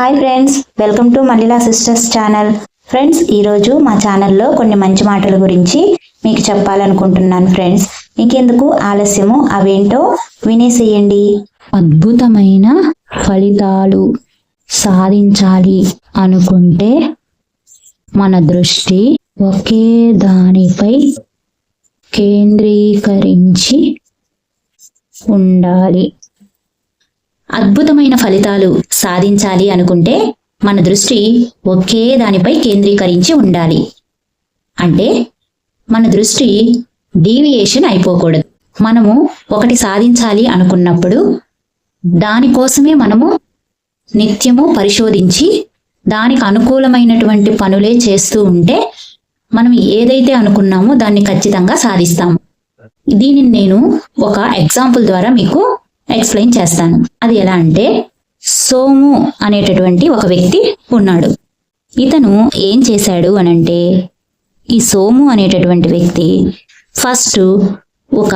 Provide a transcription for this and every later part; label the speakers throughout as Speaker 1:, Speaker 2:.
Speaker 1: Hi friends welcome to Mallila sisters channel. Friends ఈరోజు మా ఛానల్లో కొన్ని మంచి మాటల గురించి మీకు చెప్పాలనుకుంటున్నాను ఫ్రెండ్స్. మీకెందుకు ఆలస్యము? అవేంటో వినేసేయండి. అద్భుతమైన ఫలితాలు సాధించాలి అనుకుంటే మన దృష్టి ఒకే దానిపై కేంద్రీకరించి ఉండాలి. అద్భుతమైన ఫలితాలు సాధించాలి అనుకుంటే మన దృష్టి ఒకే దానిపై కేంద్రీకరించి ఉండాలి. అంటే మన దృష్టి డీవియేషన్ అయిపోకూడదు. మనము ఒకటి సాధించాలి అనుకున్నప్పుడు దానికోసమే మనము నిత్యము పరిశోధించి దానికి అనుకూలమైనటువంటి పనులే చేస్తూ ఉంటే మనం ఏదైతే అనుకున్నామో దాన్ని ఖచ్చితంగా సాధిస్తాము. దీనిని నేను ఒక ఎగ్జాంపుల్ ద్వారా మీకు ఎక్స్ప్లెయిన్ చేస్తాను. అది ఎలా అంటే సోము అనేటటువంటి ఒక వ్యక్తి ఉన్నాడు. ఇతను ఏం చేశాడు అనంటే ఈ సోము అనేటటువంటి వ్యక్తి ఫస్ట్ ఒక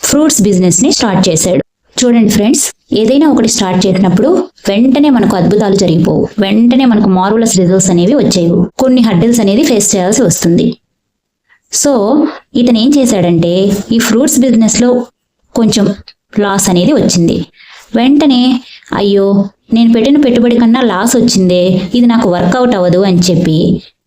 Speaker 1: ఫ్రూట్స్ బిజినెస్ని స్టార్ట్ చేశాడు. చూడండి ఫ్రెండ్స్ ఏదైనా ఒకటి స్టార్ట్ చేసినప్పుడు వెంటనే మనకు అద్భుతాలు జరిగిపోవు. వెంటనే మనకు మార్వలస్ రిజల్ట్స్ అనేవి వచ్చేవి. కొన్ని హడ్డిల్స్ అనేది ఫేస్ చేయాల్సి వస్తుంది. సో ఇతను ఏం చేశాడంటే ఈ ఫ్రూట్స్ బిజినెస్లో కొంచెం లాస్ అనేది వచ్చింది. వెంటనే అయ్యో నేను పెట్టిన పెట్టుబడి కన్నా లాస్ వచ్చిందే ఇది నాకు వర్కౌట్ అవ్వదు అని చెప్పి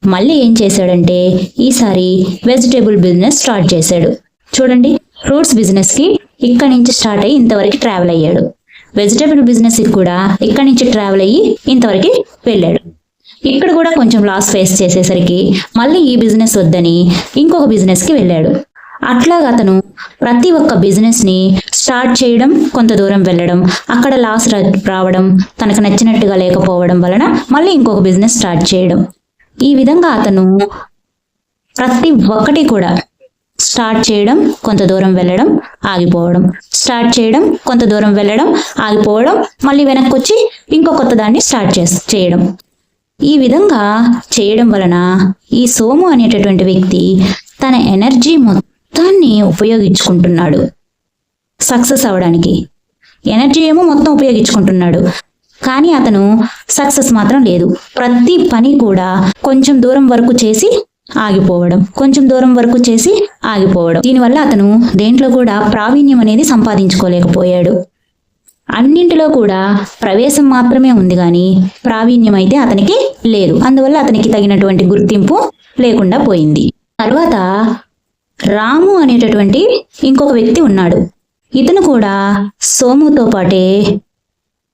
Speaker 1: మళ్ళీ ఏం చేశాడంటే ఈసారి వెజిటేబుల్ బిజినెస్ స్టార్ట్ చేశాడు. చూడండి ఫ్రూట్స్ బిజినెస్కి ఇక్కడి నుంచి స్టార్ట్ అయ్యి ఇంతవరకు ట్రావెల్ అయ్యాడు. వెజిటేబుల్ బిజినెస్కి కూడా ఇక్కడి నుంచి ట్రావెల్ అయ్యి ఇంతవరకు వెళ్ళాడు. ఇక్కడ కూడా కొంచెం లాస్ ఫేస్ చేసేసరికి మళ్ళీ ఈ బిజినెస్ వద్దని ఇంకొక బిజినెస్కి వెళ్ళాడు. అట్లాగా అతను ప్రతి ఒక్క బిజినెస్ని స్టార్ట్ చేయడం కొంత దూరం వెళ్ళడం అక్కడ లాస్ రావడం తనకు నచ్చినట్టుగా లేకపోవడం వలన మళ్ళీ ఇంకొక బిజినెస్ స్టార్ట్ చేయడం. ఈ విధంగా అతను ప్రతి ఒక్కటి కూడా స్టార్ట్ చేయడం కొంత దూరం వెళ్ళడం ఆగిపోవడం. స్టార్ట్ చేయడం కొంత దూరం వెళ్ళడం ఆగిపోవడం మళ్ళీ వెనక్కి వచ్చి ఇంకో కొత్త దాన్ని స్టార్ట్ చే చేయడం. ఈ విధంగా చేయడం వలన ఈ సోము అనేటటువంటి వ్యక్తి తన ఎనర్జీ మొత్తాన్ని ఉపయోగించుకుంటున్నాడు. సక్సెస్ అవడానికి ఎనర్జీ ఏమో మొత్తం ఉపయోగించుకుంటున్నాడు. కానీ అతను సక్సెస్ మాత్రం లేదు. ప్రతి పని కూడా కొంచెం దూరం వరకు చేసి ఆగిపోవడం. కొంచెం దూరం వరకు చేసి ఆగిపోవడం. దీనివల్ల అతను దేంట్లో కూడా ప్రావీణ్యం అనేది సంపాదించుకోలేకపోయాడు. అన్నింటిలో కూడా ప్రవేశం మాత్రమే ఉంది కానీ ప్రావీణ్యం అయితే అతనికి లేదు. అందువల్ల అతనికి తగినటువంటి గుర్తింపు లేకుండా పోయింది. తర్వాత రాము అనేటటువంటి ఇంకొక వ్యక్తి ఉన్నాడు. ఇతను కూడా సోముతో పాటే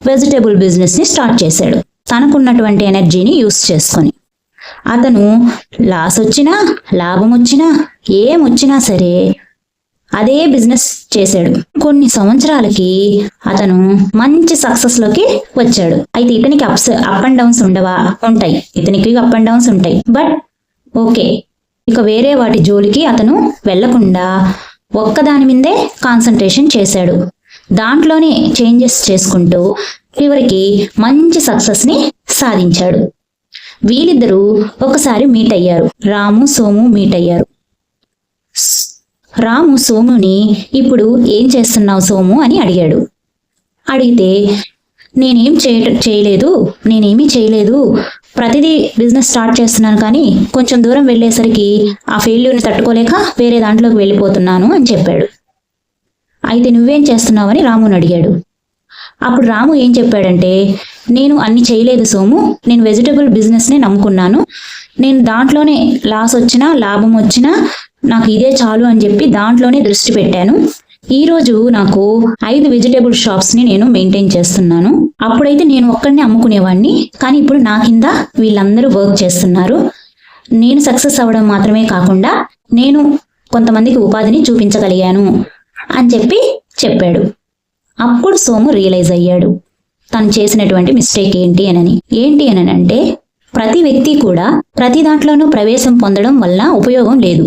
Speaker 1: వెజిటేబుల్ బిజినెస్ని స్టార్ట్ చేశాడు. తనకున్నటువంటి ఎనర్జీని యూస్ చేసుకొని. అతను లాస్ వచ్చినా లాభం వచ్చినా ఏం వచ్చినా సరే అదే బిజినెస్ చేశాడు. కొన్ని సంవత్సరాలకి అతను మంచి సక్సెస్లోకి వచ్చాడు. అయితే ఇతనికి అప్స్ అప్ అండ్ డౌన్స్ ఉండవా? ఉంటాయి. ఇతనికి అప్ అండ్ డౌన్స్ ఉంటాయి. బట్ ఓకే ఇక వేరే వాటి జోలికి అతను వెళ్ళకుండా ఒక్కదాని మీదే కాన్సన్ట్రేషన్ చేశాడు. దాంట్లోనే చేంజెస్ చేసుకుంటూ చివరికి మంచి సక్సెస్ని సాధించాడు. వీళ్ళిద్దరూ ఒకసారి మీట్ అయ్యారు. రాము సోము మీట్ అయ్యారు. రాము సోముని ఇప్పుడు ఏం చేస్తున్నావు సోము? అని అడిగాడు. అడిగితే నేనేం చేయ చేయలేదు నేనేమీ చేయలేదు ప్రతిదీ బిజినెస్ స్టార్ట్ చేస్తున్నాను కానీ కొంచెం దూరం వెళ్ళేసరికి ఆ ఫెయిల్యూర్ని తట్టుకోలేక వేరే దాంట్లోకి వెళ్ళిపోతున్నాను అని చెప్పాడు. అయితే నువ్వేం చేస్తున్నావని రాముని అడిగాడు. అప్పుడు రాము ఏం చెప్పాడంటే నేను అన్ని చేయలేదు సోము నేను వెజిటబుల్ బిజినెస్నే నమ్ముకున్నాను నేను దాంట్లోనే లాస్ వచ్చినా లాభం వచ్చినా నాకు ఇదే చాలు అని చెప్పి దాంట్లోనే దృష్టి పెట్టాను. ఈ రోజు నాకు ఐదు వెజిటేబుల్ షాప్స్ని నేను మెయింటైన్ చేస్తున్నాను. అప్పుడైతే నేను ఒక్కడినే అమ్ముకునేవాడిని కానీ ఇప్పుడు నా కింద వీళ్ళందరూ వర్క్ చేస్తున్నారు. నేను సక్సెస్ అవ్వడం మాత్రమే కాకుండా నేను కొంతమందికి ఉపాధిని చూపించగలిగాను అని చెప్పి చెప్పాడు. అప్పుడు సోము రియలైజ్ అయ్యాడు. తను చేసినటువంటి మిస్టేక్ ఏంటి అనని ఏంటి అని అంటే ప్రతి వ్యక్తి కూడా ప్రతి దాంట్లోనూ ప్రవేశం పొందడం వల్ల ఉపయోగం లేదు.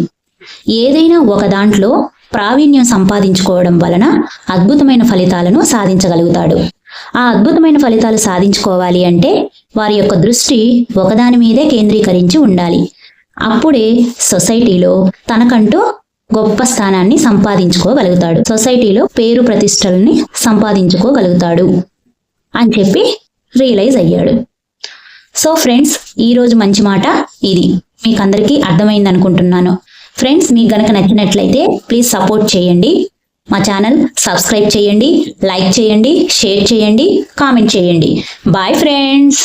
Speaker 1: ఏదైనా ఒక దాంట్లో ప్రావీణ్యం సంపాదించుకోవడం వలన అద్భుతమైన ఫలితాలను సాధించగలుగుతాడు. ఆ అద్భుతమైన ఫలితాలు సాధించుకోవాలి అంటే వారి యొక్క దృష్టి ఒకదాని మీదే కేంద్రీకరించి ఉండాలి. అప్పుడే సొసైటీలో తనకంటూ గొప్ప స్థానాన్ని సంపాదించుకోగలుగుతాడు. సొసైటీలో పేరు ప్రతిష్టలని సంపాదించుకోగలుగుతాడు అని చెప్పి రియలైజ్ అయ్యాడు. సో ఫ్రెండ్స్ ఈరోజు మంచి మాట ఇది. మీకు అందరికీ అర్థమైంది అనుకుంటున్నాను ఫ్రెండ్స్ మీకు గనక నచ్చినట్లయితే ప్లీజ్ సపోర్ట్ చేయండి. మా ఛానల్ సబ్స్క్రైబ్ చేయండి లైక్ చేయండి షేర్ చేయండి కామెంట్ చేయండి. Bye friends